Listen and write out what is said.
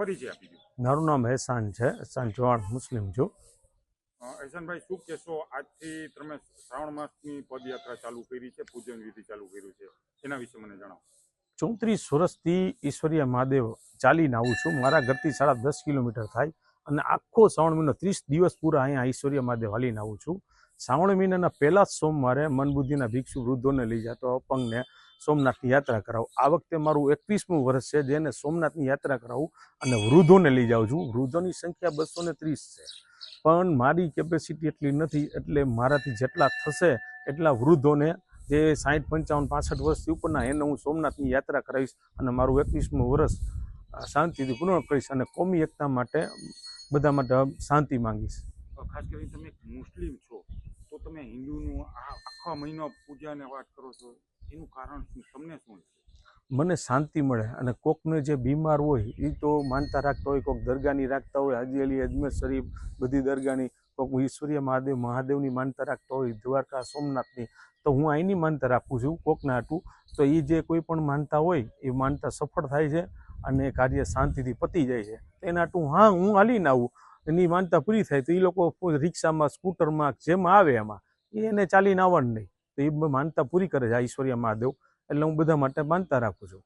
પરિચય આપી દો મારું નામ એહસાન છે એહસાન ચૌહાણ મુસ્લિમ છું. એહસાનભાઈ શું કહેશો? આજથી તમે શ્રાવણ માસની પદયાત્રા ચાલુ કરી છે પૂજન વિધિ ચાલુ કર્યું છે. એના વિશે મને જણાવો. ચોત્રીસ વર્ષથી ઈશ્વરીય મહાદેવ ચાલીને આવું છું. મારા ઘરથી સાડા દસ કિલોમીટર થાય અને આખો શ્રાવણ મહિનો ત્રીસ દિવસ પૂરા અહીંયા ઈશ્વરીય મહાદેવ હાલીને આવું છું. શ્રાવણ મહિનાના પહેલા જ સોમવારે મનબુદ્ધિના ભિક્ષુ વૃદ્ધોને લઈ જતો અપંગને સોમનાથની યાત્રા કરાવું. આ વખતે મારું એકવીસમું વર્ષ છે, જેને સોમનાથની યાત્રા કરાવું અને વૃદ્ધોને લઈ જાઉં છું. વૃદ્ધોની સંખ્યા બસો ત્રીસ છે. પણ મારી કેપેસિટી એટલી નથી, એટલે મારાથી જેટલા થશે એટલા વૃદ્ધોને જે સાઠ પંચાવન, પાસઠ વર્ષથી ઉપરના એને હું સોમનાથની યાત્રા કરાવીશ અને મારું એકવીસમું વર્ષ શાંતિથી પૂર્ણ કરીશ અને કોમી એકતા માટે, બધા માટે શાંતિ માંગીશ. ખાસ કરીને તમે મુસ્લિમ છો. તમે હિન્દુનું આખો મહિનો પૂજાને વાત કરો છો, એનું કારણ શું, તમને શું મને શાંતિ મળે અને કોકને જે બીમાર હોય એ તો માનતા રાખતા હોય, કોક દરગાહની રાખતા હોય, હાજી અલી અજમેર શરીફ બધી દરગાહની, કોક ઈશ્વરીય મહાદેવ, મહાદેવની માનતા રાખતા હોય, દ્વારકા, સોમનાથની, તો હું અહીંની માનતા રાખું છું, કોકના હાટું. તો એ જે કોઈ પણ માનતા હોય એ માનતા સફળ થાય છે અને કાર્ય શાંતિથી પતી જાય છે. એના હાટું, હા, હું હાલીને આવું. એની માનતા પૂરી થાય તો એ લોકો રિક્ષામાં, સ્કૂટરમાં, જેમાં આવે એમાં એને ચાલીને આવવાનું નહીં. તો એ માનતા પૂરી કરે છે, આ ઈશ્વરીય મહાદેવ. એટલે હું બધા માટે માનતા રાખું છું.